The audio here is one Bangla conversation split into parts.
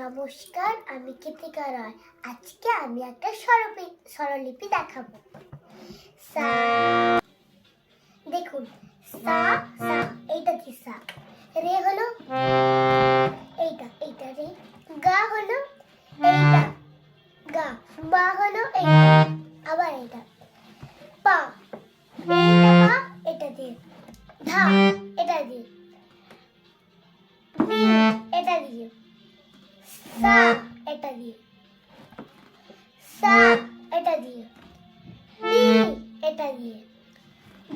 নমস্কার, আমি কৃতিকা রয়। আজকে আমি একটা স্বরলিপি স্বরলিপি দেখাবো। সা, দেখুন, সা সা, এইটা কি সা? রে হলো, এইটা এইটা রে। গা হলো, এইটা। গা, মা হলো, এইটা। সা, এটা দিয়ে। সা, এটা দিয়ে। নি এটা দিয়ে।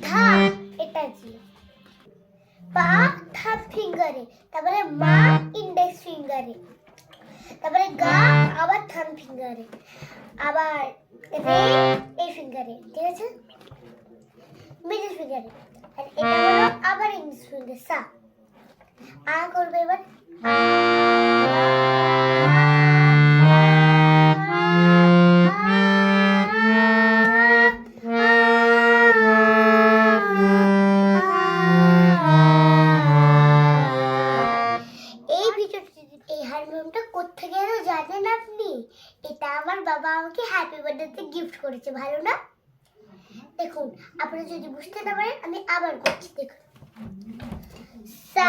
ধা, এটা দিয়ে। পা থাম ফিঙ্গারে, তারপরে মা ইন্ডেক্স ফিঙ্গারে। তারপরে গা, আবার থাম ফিঙ্গারে। আবার রে এই ফিঙ্গারে, ঠিক আছে? মিডল ফিঙ্গারে আর এটা হলো আবার ইংলিশ ফিঙ্গার সা। আ করবে এবার হারমোনিয়ামটা কোথেকে এলো জানেন আপনি? এটা আমার বাবা আমাকে হ্যাপি বার্থডেতে গিফট করেছে, ভালো না? দেখুন, আপনারা যদি বুঝতে না পারেন, আমি আবার করছি, দেখুন। সা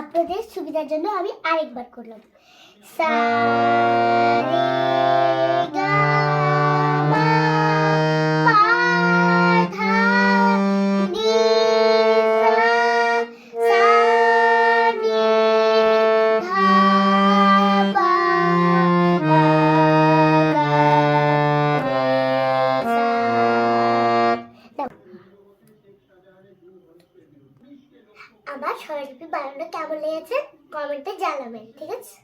আপনাদের সুবিধার জন্য আমি আরেকবার করলাম। সা আমার স্বরলিপি বানানো কেমন লেগেছে? কমেন্টে জানাবেন ঠিক আছে?